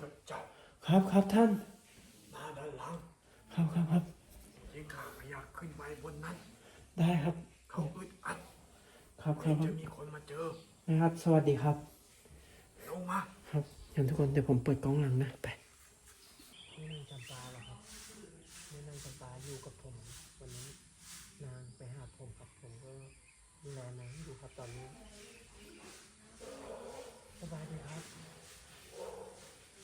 ครับครับท่านหน้าด้านหลังครับครับครับยิงข้าพยาขึ้นไปบนนั้น ได้ครับ เขาอึดอัดครับครับครัจะบมีคนมาเจอนะครับ สวัสดีครับ ลงมาครับอย่างทุกคนเดี๋ยวผมเปิดกล้องหลังนะไปแม่นางจำปาเหรอครับแม่นางจำปาอยู่กับผมวันนี้นางไปหาผมครับผมก็ดูแลนางอยู่ครับตอนนี้สบายดีครับ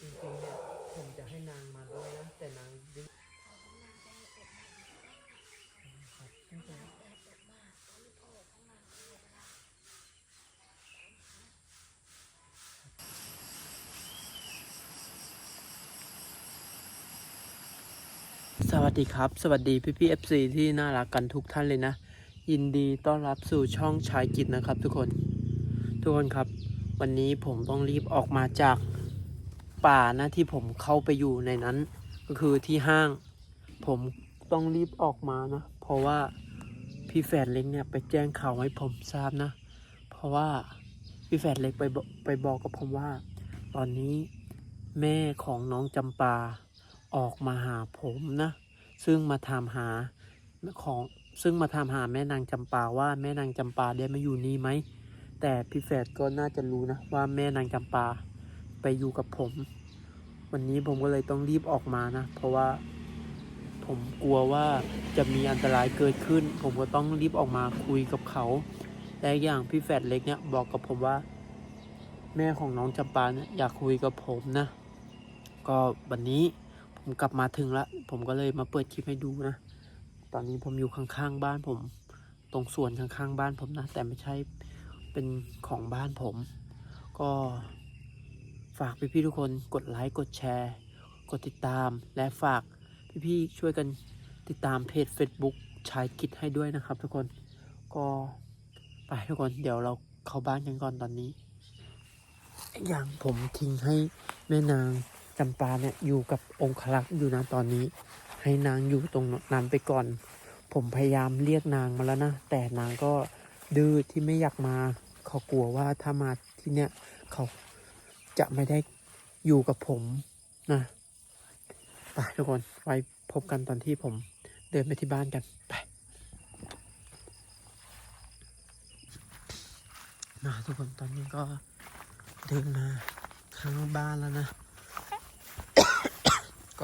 จริงๆเนี่ยผมจะให้นางมาด้วยนะแต่นางดิ้นครับตั้งแต่ สวัสดีครับ สวัสดีพี่พี่เอฟซีที่น่ารักกันทุกท่านเลยนะ ยินดีต้อนรับสู่ช่องชายกิจนะครับ ทุกคน ทุกคนครับ วันนี้ผมต้องรีบออกมาจากป่านะที่ผมเข้าไปอยู่ในนั้น ก็คือที่ห้าง ผมต้องรีบออกมานะ เพราะว่าพี่แฝดเล็กเนี่ยไปแจ้งข่าวให้ผมทราบนะ เพราะว่าพี่แฝดเล็กไปบอกไปบอกกับผมว่า ตอนนี้แม่ของน้องจำปาออกมาหาผมนะ ซึ่งมาถามหาของซึ่งมาถามหาแม่นางจำปาว่าแม่นางจำปาได้มาอยู่นี่ไหม แต่พี่แฝดก็น่าจะรู้นะว่าแม่นางจำปาไปอยู่กับผม วันนี้ผมก็เลยต้องรีบออกมานะ เพราะว่าผมกลัวว่าจะมีอันตรายเกิดขึ้น ผมก็ต้องรีบออกมาคุยกับเขาและอย่างพี่แฝดเล็กเนี่ยบอกกับผมว่า แม่ของน้องจำปาเนี่ยอยากคุยกับผมนะ ก็วันนี้ ผมกลับมาถึงและผมก็เลยมาเปิดคลิปให้ดูนะ ตอนนี้ผมอยู่ข้างๆบ้านผม ตรงสวนข้างๆบ้านผมนะ แต่ไม่ใช่เป็นของบ้านผม ก็ฝากพี่ๆทุกคนกดไลค์กดแชร์ กดติดตาม และฝากพี่ๆช่วยกันติดตามเพจ Facebook ชายกิจให้ด้วยนะครับ ทุกคนก็ไปทุกคนเดี๋ยวเราเข้าบ้านกันก่อนตอนนี้ อย่างผมทิ้งให้แม่นาง จำปาเนี่ยอยู่กับองคลักษ์อยู่นะตอนนี้ ให้นางอยู่ตรงนั้นไปก่อน ผมพยายามเรียกนางมาแล้วนะ แต่นางก็ดื้อที่ไม่อยากมา เขากลัวว่าถ้ามาที่เนี่ยเขาจะไม่ได้อยู่กับผมนะไปทุกคนไว้พบกันตอนที่ผมเดินไปที่บ้านกันไปมาทุกคนตอนนี้ก็เดินมาข้างบ้านแล้วนะ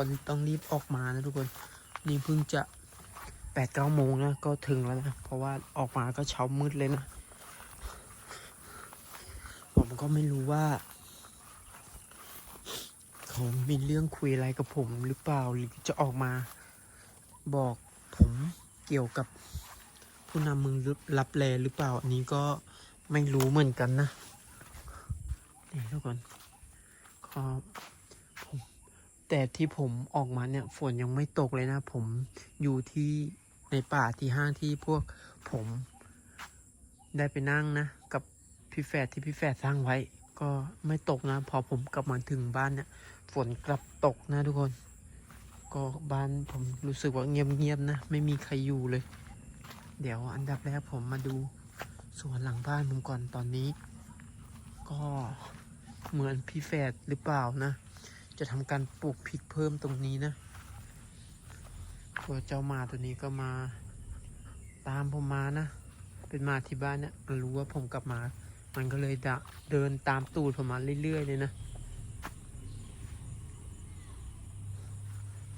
ก่อนต้องรีบออกมานะทุกคน นี่เพิ่งจะแปดเก้าโมงนะก็ถึงแล้วนะ เพราะว่าออกมาก็เช้ามืดเลยนะ ผมก็ไม่รู้ว่า เขามีเรื่องคุยอะไรกับผมหรือเปล่าหรือจะออกมา บอกผมเกี่ยวกับผู้นำเมืองรับแลหรือเปล่า อันนี้ก็ไม่รู้เหมือนกันนะนี่ทุกคนก็ผม แต่ที่ผมออกมาเนี่ยฝนยังไม่ตกเลยนะ ผมอยู่ที่ในป่าที่ห้างที่พวกผมได้ไปนั่งนะ กับพี่แฝดที่พี่แฝดสร้างไว้ ก็ไม่ตกนะ พอผมกลับมาถึงบ้านเนี่ยฝนกลับตกนะทุกคน ก็บ้านผมรู้สึกว่าเงียบๆนะ ไม่มีใครอยู่เลย เดี๋ยวอันดับแรกผมมาดูสวนหลังบ้านผมก่อนตอนนี้ ก็เหมือนพี่แฝดหรือเปล่านะ จะทำการปลูกพริกเพิ่มตรงนี้นะตัวเจ้าหมาตัวนี้ก็มาตามผมมานะ เป็นมาที่บ้านเนี่ยมันรู้ว่าผมกลับมา มันก็เลยดะเดินตามตูดผมมาเรื่อยๆเลยนะ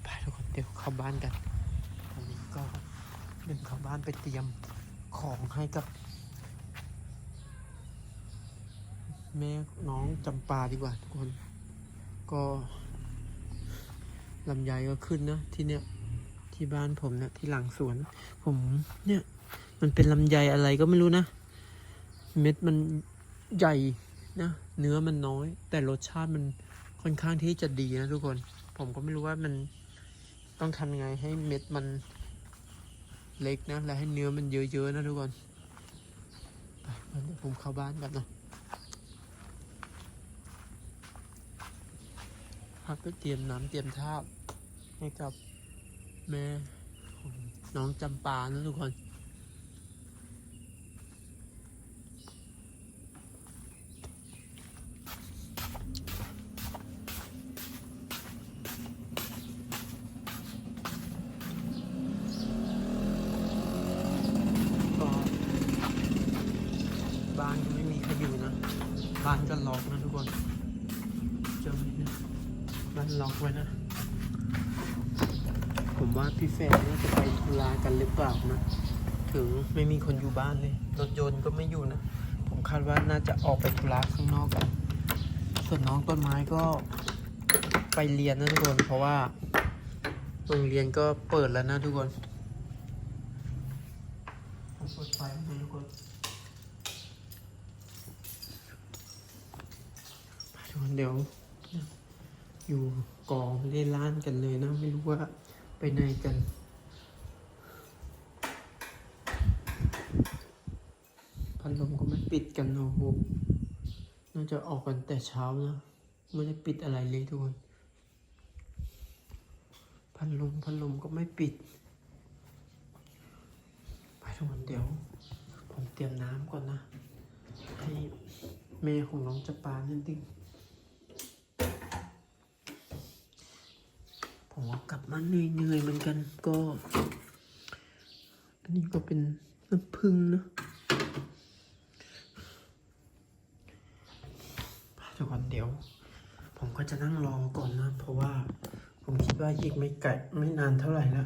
ไปทุกคนเดี๋ยวเข้าบ้านกันตอนนี้ก็เดินเข้าบ้านไปเตรียมของให้กับ แม่น้องจำปาดีกว่าทุกคน ก็ลำไยก็ขึ้นนะที่เนี้ยที่บ้านผมเนะที่หลังสวน ผมเนี่ย มันเป็นลำไยอะไรก็ไม่รู้นะ เม็ดมันใหญ่นะเนื้อมันน้อย แต่รสชาติมันค่อนข้างที่จะดีนะทุกคน ผมก็ไม่รู้ว่ามันต้องทำยังไงให้เม็ดมันเล็กนะ และให้เนื้อมันเยอะๆนะทุกคนไปงั้นเดี๋ยวผมเข้าบ้านกันนะักก็เตรียมน้ำเตรียมท่าให้กับแม่ของน้องจำปานะทุกคนบ้านก็ไม่มีใครอยู่นะ บ้านก็ร ไว้นะ ผมว่าพี่แฟนน่าจะไปธุระกันหรือเปล่านะ ถึงไม่มีคนอยู่บ้านเลย รถยนต์ก็ไม่อยู่นะ ผมคาดว่าน่าจะออกไปธุระข้างนอกกัน ส่วนน้องต้นไม้ก็ไปเรียนนะทุกคน เพราะว่าโรงเรียนก็เปิดแล้วนะทุกคนผมเปิดไฟให้ทุกคนไปทุกคนเดี๋ยว อยู่กองเล่นล้านกันเลยนะ ไม่รู้ว่าไปไหนกัน พัดลมก็ไม่ปิดกันโอ้โหน่าจะออกกันแต่เช้านะไม่ได้ปิดอะไรเลยทุกคนพัดลมพัดลมก็ไม่ปิด ไปทุกคนเดี๋ยว ผมเตรียมน้ำก่อนนะ ให้แม่ของน้องจะปานั่นดิ ผมก็กลับมาเหนื่อยๆเหมือนกันก็ อันนี้ก็เป็นน้ำผึ้งนะทุกคนเดี๋ยว ผมก็จะนั่งรอก่อนนะ เพราะว่าผมคิดว่าอีกไม่ไกลไม่นานเท่าไหร่ละ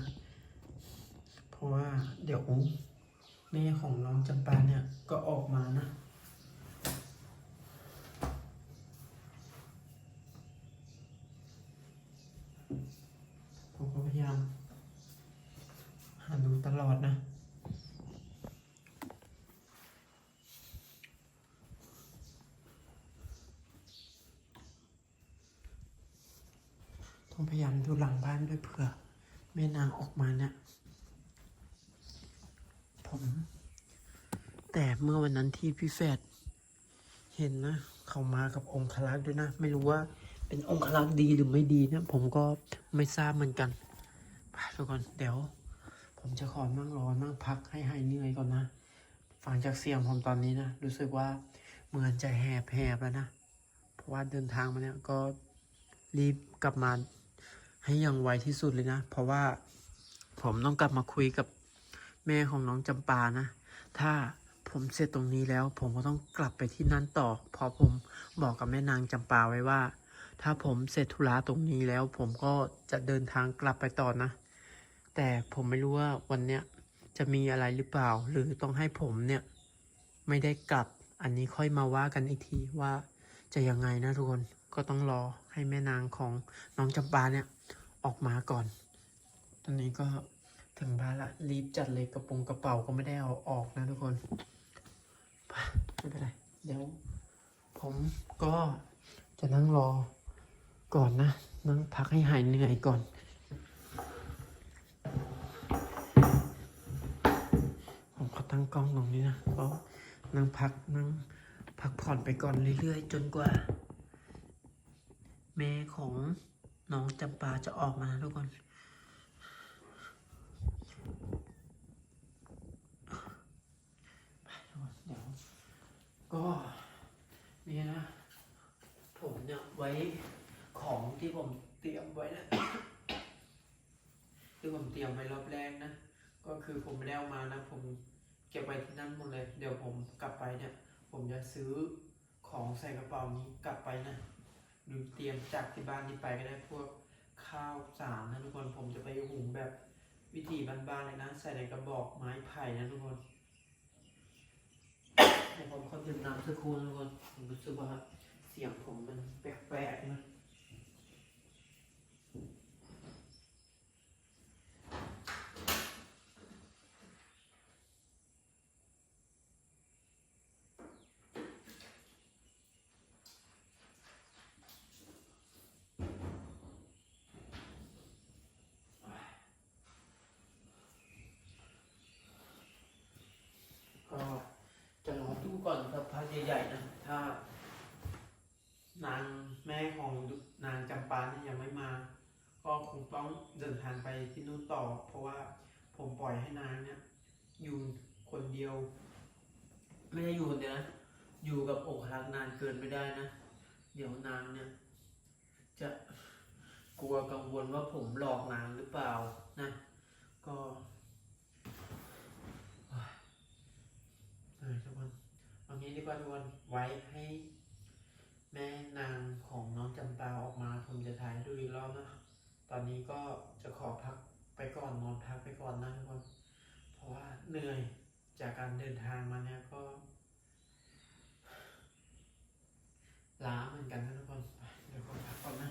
เพราะว่าเดี๋ยวแม่ของน้องจำปาเนี่ยก็ออกมานะ ผมก็พยายาม หาดูตลอดนะ ต้องพยายาม ดูหลังบ้านด้วยเผื่อ แม่นางออกมาเนี่ยผม แต่เมื่อวันนั้นที่พี่แฟดเห็นนะ เขามากับองคลักษ์ด้วยนะ ไม่รู้ว่าเป็นองคลักษ์ดีหรือไม่ดีนะ ผมก็ไม่ทราบเหมือนกันไปทุกคนเดี๋ยว ผมจะขอนั่งรอนั่งพักให้หายเหนื่อยก่อนนะฟังจากเสียงผมตอนนี้นะ รู้สึกว่าเหมือนจะแหบแหบแล้วนะ เพราะว่าเดินทางมาเนี่ยก็รีบกลับมา ให้อย่างไวที่สุดเลยนะ เพราะว่าผมต้องกลับมาคุยกับแม่ของน้องจำปานะ ถ้าผมเสร็จตรงนี้แล้ว ผมก็ต้องกลับไปที่นั่นต่อ เพราะผมบอกกับแม่นางจำปาไว้ว่า ถ้าผมเสร็จธุระตรงนี้แล้ว ผมก็จะเดินทางกลับไปต่อนะ แต่ผมไม่รู้ว่าวันเนี้ยจะมีอะไรหรือเปล่า หรือต้องให้ผมเนี่ยไม่ได้กลับ อันนี้ค่อยมาว่ากันอีกทีว่าจะยังไงนะทุกคน ก็ต้องรอให้แม่นางของน้องจำปาเนี่ย ออกมาก่อน ตอนนี้ก็ถึงบ้านละรีบจัดเลยกระโปงกระเป๋าก็ไม่ได้เอาออกนะทุกคนไม่เป็นไรเดี๋ยวผมก็จะนั่งรอก่อนนะ นั่งพักให้หายเหนื่อยก่อน ผมขอตั้งกล้องตรงนี้นะก็นั่งพักนั่งพักผ่อนไปก่อนเรื่อยๆ จนกว่า แม่ของ น้องจำปาจะออกมานะทุกคนไปเดี๋ยว ก็นี่นะ ผมเนี่ยไว้ของที่ผมเตรียมไว้นะที่ผมเตรียมไว้รอบแรกนะ ก็คือผมไม่ได้เอามานะ ผมเก็บไว้ที่นั่นหมดเลย เดี๋ยวผมกลับไปเนี่ย ผมจะซื้อของใส่กระเป๋านี้กลับไปนะ หรือเตรียมจากที่บ้านที่ไปก็ได้พวกข้าวสารนะทุกคนผมจะไปหุงแบบวิธีบ้านๆเลยนะ ใส่ในกระบอกไม้ไผ่นะทุกคนผมขอดื่มน้ำสักครู่นะทุกคนผมรู้สึกว่าเสียงผมมันแปลกๆนะ ที่นู่นต่อ เพราะว่าผมปล่อยให้นางเนี่ยอยู่คนเดียว ไม่ได้อยู่คนเดียวนะอยู่กับอกหักนานเกินไม่ได้นะเดี๋ยวนางเนี่ย จะกลัวกังวลว่าผมหลอกนางหรือเปล่านะก็เออทุกคนเอางี้ดีกว่าทุกคนไว้ให้แม่นางของน้องจำปาออกมา ผมจะถ่ายดูอีกรอบนะ ตอนนี้ก็จะขอพักไปก่อนนอนพักไปก่อนนะทุกคนเพราะว่าเหนื่อยจากการเดินทางมาเนี่ยก็ล้าเหมือนกันนะทุกคนเดี๋ยวขอพักก่อนนะ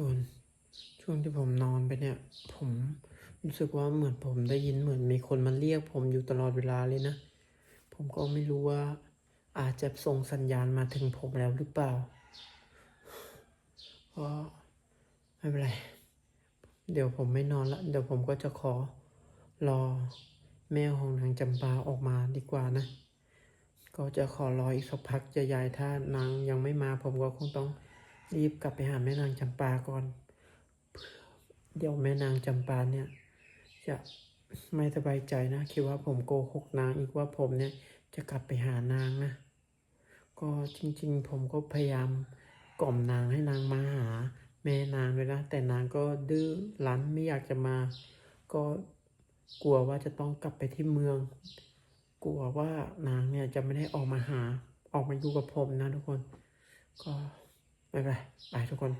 โดนช่วงที่ผมนอนไปเนี่ย ผมรู้สึกว่าเหมือนผมได้ยินเหมือนมีคนมาเรียก ผมอยู่ตลอดเวลาเลยนะ ผมก็ไม่รู้ว่า อาจจะส่งสัญญาณมาถึงผมแล้วหรือเปล่าก็ไม่เป็นไร เดี๋ยวผมไม่นอนละ เดี๋ยวผมก็จะขอรอแม่ของนางจำปาออกมาดีกว่านะ ก็จะขอรออีกสักพักจะยายถ้านางยังไม่มาผมก็คงต้อง รีบกลับไปหาแม่นางจำปาก่อน เดี๋ยวแม่นางจำปาเนี่ย จะไม่สบายใจนะ คิดว่าผมโกหกนางอีกว่าผมเนี่ยจะกลับไปหานางนะ ก็จริง ๆ ผมก็พยายามกล่อมนางให้นางมาหา แม่นางด้วยนะ แต่นางก็ดื้อรั้นไม่อยากจะมา ก็กลัวว่าจะต้องกลับไปที่เมือง กลัวว่านางเนี่ยจะไม่ได้ออกมาหา ออกมาอยู่กับผมนะทุกคน ก็ ไม่เป็นไรไปทุกคน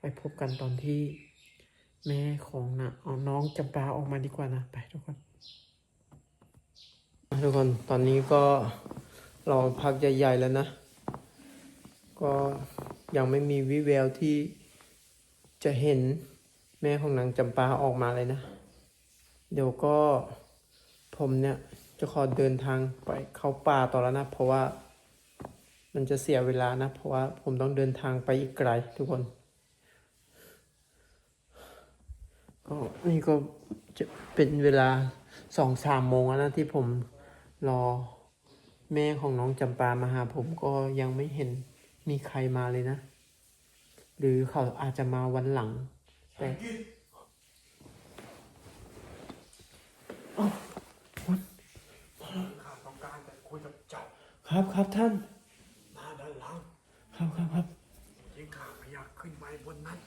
ไปพบกันตอนที่แม่ของนะเอาน้องจำปาออกมาดีกว่านะ ไปทุกคน ทุกคนตอนนี้ก็รอพักใหญ่ๆแล้วนะ ก็ยังไม่มีวิแววที่จะเห็นแม่ของนางจำปาออกมาเลยนะ เดี๋ยวก็ผมเนี่ยจะขอเดินทางไปเข้าป่าต่อแล้วนะ เพราะว่า มันจะเสียเวลานะ เพราะว่าผมต้องเดินทางไปอีกไกลทุกคนก็นี่ก็จะเป็นเวลาสองสามโมงแล้วนะที่ผมรอแม่ของน้องจำปามาหาผมก็ยังไม่เห็นมีใครมาเลยนะ หรือเขาอาจจะมาวันหลังแต่กินอ้าวข้าต้องการแต่คุยกับเจ้าครับครับท่าน ครับครับครับจริงข้าไม่อยากขึ้นไปบนนั้น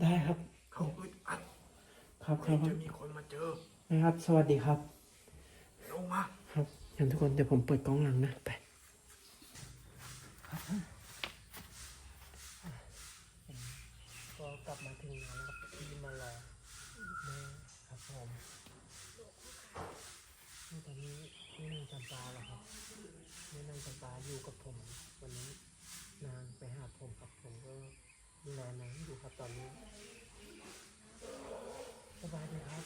ได้ครับเขาอึดอัดครับคเกรรับงครับจะมีคนมาเจอนะครับ สวัสดีครับลงมาครับงั้นทุกคนเดี๋ยวผมเปิดกล้องหลังนะไปก็กลับมาถึงแล้วนะครับที่มารอแม่ครับผมนี่ตอนนี้แม่นางจำปาเหรอครับแม่นางจำปาอยู่กับผมวันนี้ นางไปหาผมครับผมก็ดูแลนางอยู่ครับตอนนี้สบายดีครับ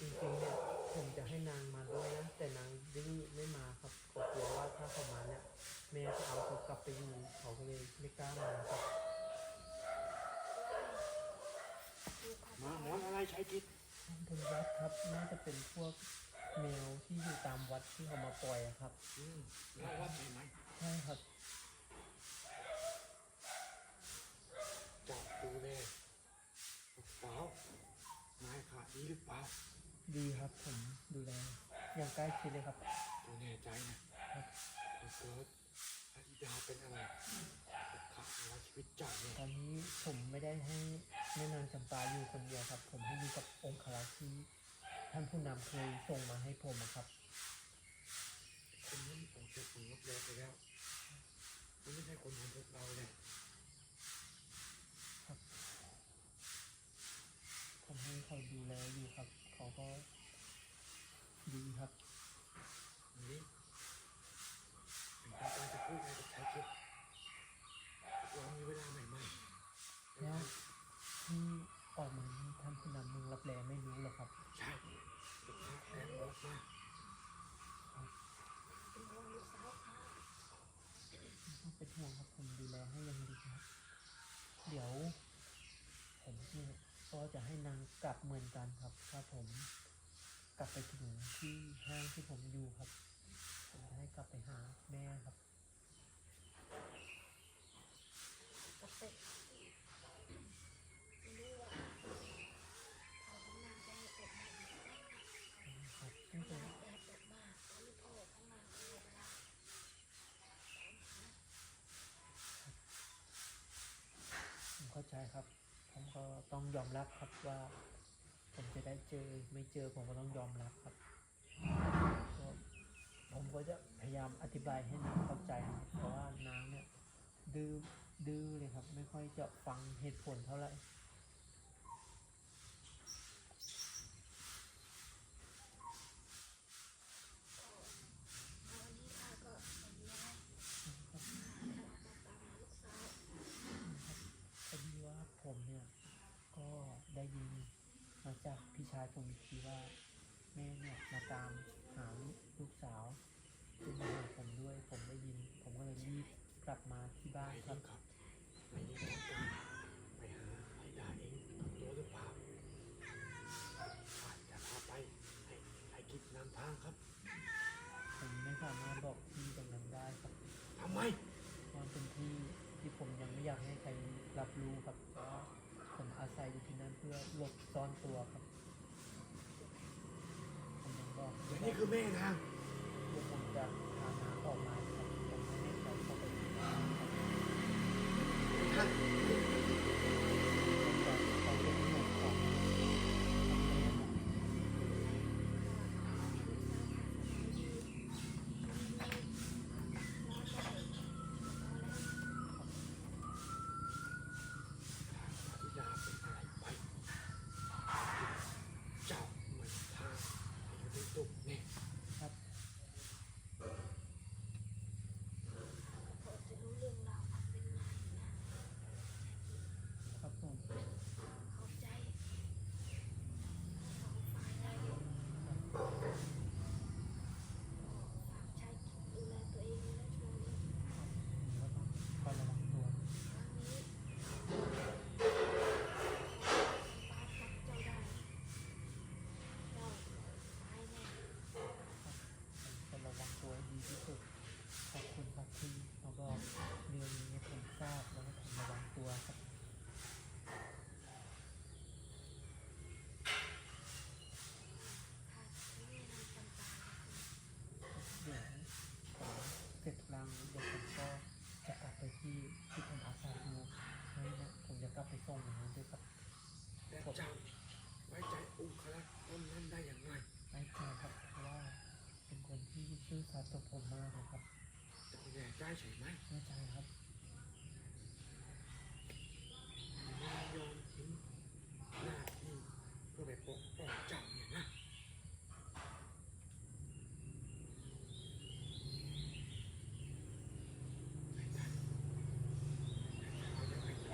จริงๆเนี่ยผมจะให้นางมาด้วยนะ แต่นางดื้อไม่มาครับก็กลัวว่าถ้าเขามาเนี่ยแม่จะเอาเขากลับไปอยู่เขาก็เลยไม่กล้ามาครับมาหมอนอะไรใช้จิตเป็นวัดครับน่าจะเป็นพวกแมวที่อยู่ตามวัดที่เขามาปล่อยอะครับอืมแล้ววัดไหนไหม ใช่ครับเจับดูแลลูกสาวนายขาดดีหรือเปล่าดีครับผมดูแลอย่างใกล้ชิดเลยครับตัวแน่ใจนะครับถ้าเกิดอธิดาเป็นอะไรขาดเอาชีวิตเจ้าเนี่ยตอนนี้ผมไม่ได้ให้แม่นางจำปาอยู่คนเดียวครับ ผมให้อยู่กับองค์ครักษ์ที่ท่านผู้นำเคยส่งมาให้ผมอะครับ คนนี้ออกจากผลรับรองไปแล้วมันไม่ใช่คนของพวกเราเลย ผมให้เขาดูแลอยู่ครับ เขาก็ดีครับ อันนี้เป็นการจะพูดอะไรกับชายคิดเรามีเวลาใหม่ๆ แล้วที่ออกมานี่ท่านผู้นำเมืองรับแลไม่รู้หรอกครับ ใช่ลูกค้าแอนบอกมา ไม่ต้องเป็นห่วงครับผมดูแลให้อยังดีครับ เดี๋ยว ผมเนี่ยก็จะให้นาง กลับเหมือนกันครับ ถ้าผมกลับไปถึงที่ห้างที่ผมอยู่ครับ ผมจะให้กลับไปหาแม่ครับซึ่งเป็นผมเข้าใจครับ ผมก็ต้อง ยอมรับครับว่า ผมจะได้เจอไม่เจอผมก็ต้องยอมรับครับ ผมก็จะพยายามอธิบายให้นางเข้าใจครับเพราะว่านางเนี่ยดื้อดื้อเลยครับ ไม่ค่อยจะฟังเหตุผลเท่าไหร่ พอดีว่าผมเนี่ย ก็ได้ยินมาจากพี่ ชายผมอีกทีว่าแม่เนี่ยมาตามหาลูกสาวซึ่งมาหาผมด้วยผมได้ยิน ผมก็เลยรีบกลับมาที่บ้านไอ้ครันี่บครับไอ้นี่ต้องการไปหาไอ้ดาเองกับตัวหรือเปล่าอาจจะพาไปให้ให้คิดนำทางครับ ผมไม่สามารถบอกที่ตรงนั้นได้ครับทำไมมันเป็นที่ที่ผมยังไม่อยากให้ใครรับรู้ครับเพราะว่าผมอาศัยอยู่ที่นั่นเพื่อหลบซ่อนตัวครับ ผมยังบอก และ นี่คือแม่นางพวผมจะพานางออกมาครับผมไม่ให้ใครเข้าไปที่บ้านครับ ท่าน แต่เขาเป็นหมู่ของทางแม่ครับ ไอ้ดาเป็นอะไรไปเจ้ามันทางให้อยู่ในตุกเนี่ย ครับ ซื่อสัตย์ต่อผมมากเลยครับเจ้าแน่ใจใช่ไหมแน่ใจครับ ไม่ยอมทิ้งหน้าที่เพื่อไปปกป้องเจ้าเนี่ยนะไม่ได้เอายังไงดี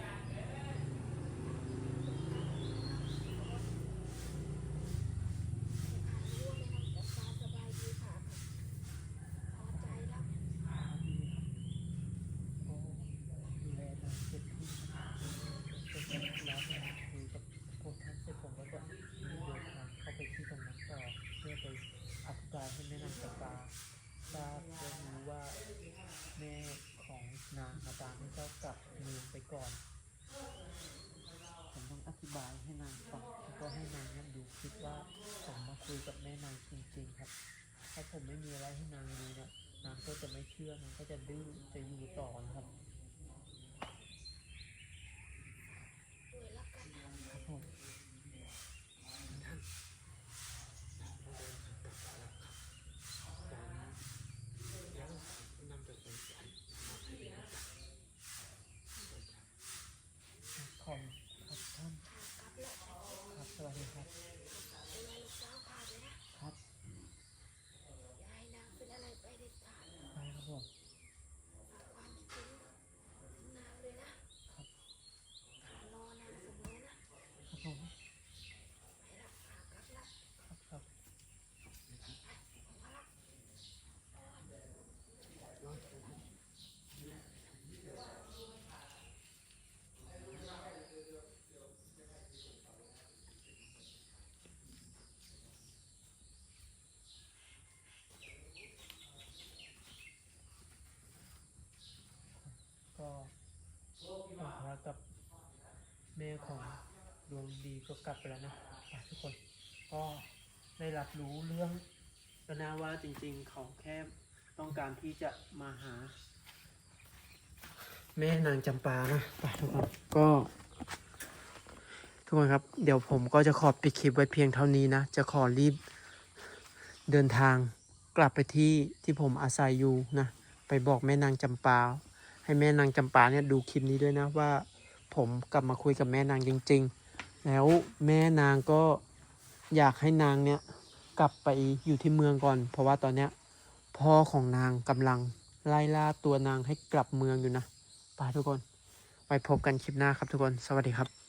รู้ว่าแม่น้องจับปลาสบายดีค่ะพอใจแล้ว ครับดีครับโอ้ดูแลทางเสร็จที่เสร็จแล้วเนี่ยคุยกับพวกท่านเสร็จผมก็จะรีบเดินทางเข้าไปที่ตรงนั้นต่อเพื่อไปอธิบายให้แม่นางจับปา ทราบและรู้ว่าแม่ของนางอาตามให้เจ้ากลับเมืองไปก่อน ผมต้องอธิบายให้นางฟังแล้วก็ให้นางนั้นดูคิดว่าผมมาคุยกับแม่นางจริงๆครับ ถ้าผมไม่มีอะไรให้นางดูเนี่ยนางก็จะไม่เชื่อนางก็จะดื้อจะอยู่ต่อนะครับ ด้วยแล้วกันนะครับ ผม ท่านเราต้องเดินทางกลับแล้วครับตอนนี้แล้วนำแต่สงสัยมาให้เป็นประจักษ์ ขอบครับท่าน กลับแล้ว ครับส วัสดีครับ ดูแลลูกสาวพาด้วยนะครับ อย่าให้นางเป็นอะไรไปเด็ดขาด ไปครับผม ความคิดถึงถึงนางเลยนะครับ รอนางเสมอนะครับ ผม ไปรับพากลับละ ครับครับ มาละ ก็ผมพากับ แม่ของดวงดีก็กลับไปแล้วนะไปทุกคนก็ได้รับรู้เรื่องแล้วนะว่าจริงๆเขาแค่ต้องการที่จะมาหา แม่นางจำปานะไปทุกคนก็ ทุกคนครับ เดี๋ยวผมก็จะขอปิดคลิปไว้เพียงเท่านี้นะ จะขอรีบเดินทางกลับไปที่ที่ผมอาศัยอยู่นะ ไปบอกแม่นางจำปา ให้แม่นางจำปาเนี่ยดูคลิปนี้ด้วยนะว่า ผมกลับมาคุยกับแม่นางจริง ๆ แล้วแม่นางก็อยากให้นางเนี่ยกลับไปอยู่ที่เมืองก่อน เพราะว่าตอนเนี้ยพ่อของนางกำลังไล่ล่าตัวนางให้กลับเมืองอยู่นะไปทุกคน ไปพบกันคลิปหน้าครับทุกคน สวัสดีครับ